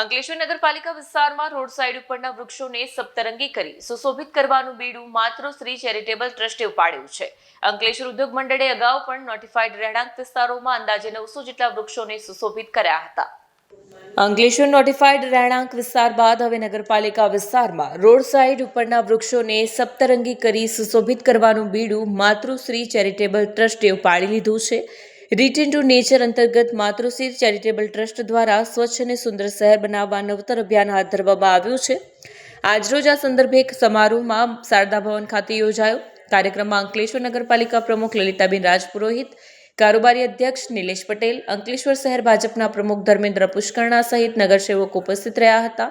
અંકલેશ્વર નગરપાલિકા વિસ્તારમાં road side ઉપરના વૃક્ષોને સપ્તરંગી કરી સુશોભિત કરવાનું બીડું માતૃશ્રી ચેરિટેબલ ટ્રસ્ટે ઉપાડ્યું છે. અંકલેશ્વર ઉદ્યોગ મંડળે અગાઉ પણ નોટિફાઈડ રહેણાંક વિસ્તારોમાં અંદાજે નવસો જેટલા વૃક્ષોને સુશોભિત કર્યા હતા. અંકલેશ્વર નોટિફાઈડ રહેણાંક વિસ્તાર બાદ હવે નગરપાલિકા વિસ્તારમાં રોડ સાઇડ ઉપરના વૃક્ષોને સપ્તરંગી કરી સુશોભિત કરવાનું બીડું માતૃશ્રી ચેરિટેબલ ટ્રસ્ટે ઉપાડી લીધું છે. રિટર્ન ટુ નેચર અંતર્ગત માતૃશ્રી ચેરિટેબલ ટ્રસ્ટ દ્વારા સ્વચ્છ અને સુંદર શહેર બનાવવા નવતર અભિયાન હાથ ધરવામાં આવ્યું છે. આજરોજ આ સંદર્ભે એક સમારોહમાં શારદા ભવન ખાતે યોજાયો. કાર્યક્રમમાં અંકલેશ્વર નગરપાલિકા પ્રમુખ લલિતાબેન રાજપુરોહિત, કારોબારી અધ્યક્ષ નિલેશ પટેલ, અંકલેશ્વર શહેર ભાજપના પ્રમુખ ધર્મેન્દ્ર પુષ્કરણા સહિત નગરસેવકો ઉપસ્થિત રહ્યા હતા.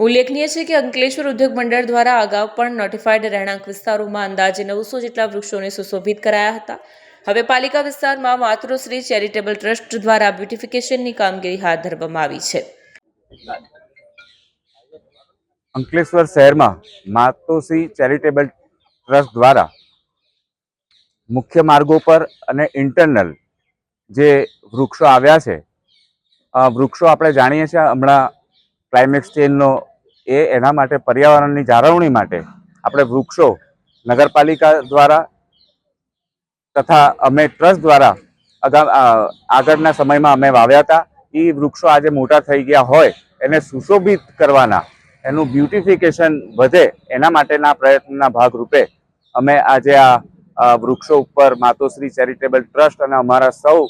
ઉલ્લેખનીય છે કે અંકલેશ્વર ઉદ્યોગ મંડળ દ્વારા અગાઉ પણ નોટિફાઈડ રહેણાંક વિસ્તારોમાં અંદાજે નવસો જેટલા વૃક્ષોને સુશોભિત કરાયા હતા. હવે પાલિકા વિસ્તારમાં માતૃશ્રી ચેરિટેબલ ટ્રસ્ટ દ્વારા બ્યુટિફિકેશનની કામગીરી હાથ ધરવામાં આવી છે. અંકલેશ્વર શહેરમાં માતૃશ્રી ચેરિટેબલ ટ્રસ્ટ દ્વારા મુખ્ય માર્ગો પર અને ઇન્ટરનલ જે વૃક્ષો આવ્યા છે વૃક્ષો આપણે જાણીએ છીએ. હમણાં ક્લાઇમેટ ચેન્જનો એ એના માટે પર્યાવરણની જાળવણી માટે આપણે વૃક્ષો નગરપાલિકા દ્વારા તથા અમે ટ્રસ્ટ દ્વારા આગળના સમયમાં અમે વાવ્યા હતા. એ વૃક્ષો આજે મોટા થઈ ગયા હોય, એને સુશોભિત કરવાના, એનું બ્યુટિફિકેશન વધે, એના માટેના પ્રયત્નના ભાગરૂપે અમે આજે આ વૃક્ષો ઉપર માતોશ્રી ચેરિટેબલ ટ્રસ્ટ અને અમારા સૌ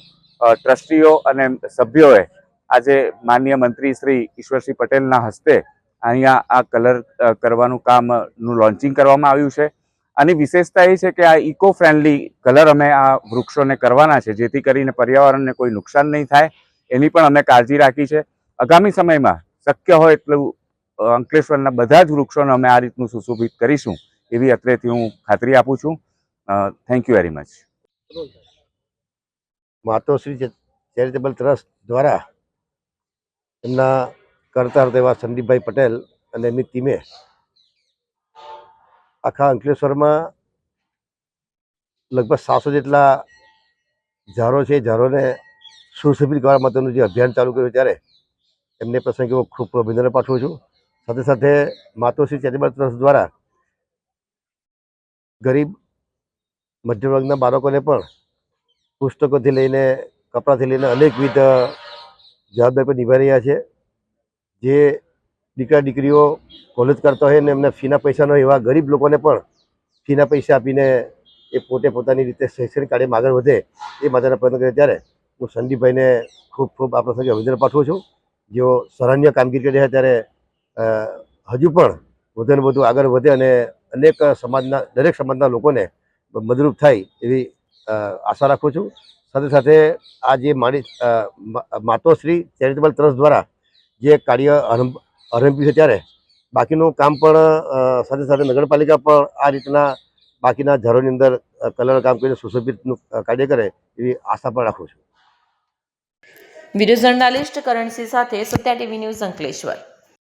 ટ્રસ્ટીઓ અને સભ્યોએ આજે માન્ય મંત્રી શ્રી ઈશ્વરસિંહ પટેલના હસ્તે અહીંયા આ કલર કરવાનું કામનું લોન્ચિંગ કરવામાં આવ્યું છે. આની વિશેષતા એ છે કે આ ઇકો ફ્રેન્ડલી કલર અમે આ વૃક્ષોને કરવાના છે, જેથી કરીને પર્યાવરણને કોઈ નુકસાન નહીં થાય. એની પણ અમે કાળજી રાખી છે. આગામી સમયમાં શક્ય હોય એટલું અંકલેશ્વરના બધા જ વૃક્ષોને અમે આ રીતનું સુશોભિત કરીશું, એવી અત્રેથી હું ખાતરી આપું છું. Thank you very much Matoshri charitable trust દ્વારા એમના કરતાર તેવા સંદીપભાઈ પટેલ અને એમની ટીમે આખા અંકલેશ્વરમાં લગભગ સાતસો જેટલા ઝારો છે. એ ઝાડોને સુશોભિત કરવા માટેનું જે અભિયાન ચાલુ કર્યું ત્યારે એમને પ્રસંગે હું ખૂબ અભિનંદન પાઠવું છું. સાથે સાથે માતોશ્રી ચેરિટેબલ ટ્રસ્ટ દ્વારા ગરીબ, મધ્યમ વર્ગના બાળકોને પણ પુસ્તકોથી લઈને, કપડાથી લઈને અનેકવિધ જવાબદારી નિભાવી રહ્યા છે. જે દીકરા દીકરીઓ કોલેજ કરતા હોય ને એમને ફીના પૈસાનો એવા ગરીબ લોકોને પણ ફીના પૈસા આપીને એ પોતે પોતાની રીતે શૈક્ષણિક કાર્યમાં આગળ વધે એ માટેના પ્રયત્ન કરે ત્યારે હું સંદીપભાઈને ખૂબ ખૂબ આ પ્રસંગે અભિનંદન પાઠવું છું. જેઓ સરાહનીય કામગીરી કરી રહ્યા ત્યારે હજુ પણ વધુ ને વધુ આગળ વધે અને અનેક સમાજના, દરેક સમાજના લોકોને મદરૂપ થાય એવી આશા રાખું છું. સાથે સાથે આ જે મારી માતોશ્રી ચેરિટેબલ ટ્રસ્ટ દ્વારા જે કાર્ય આરંભ આરંભ્યું છે ત્યારે. બાકીનું કામ પણ સાથે સાથે નગરપાલિકા પણ આ રીતના બાકીના ઝાડોની અંદર કલર કામ કરીને સુશોભિતનું કાર્ય કરે એવી આશા પણ રાખું છું. વીડિયો જર્નાલિસ્ટ કરણસિંહ સાથે સત્યા ટીવી ન્યૂઝ અંકલેશ્વર.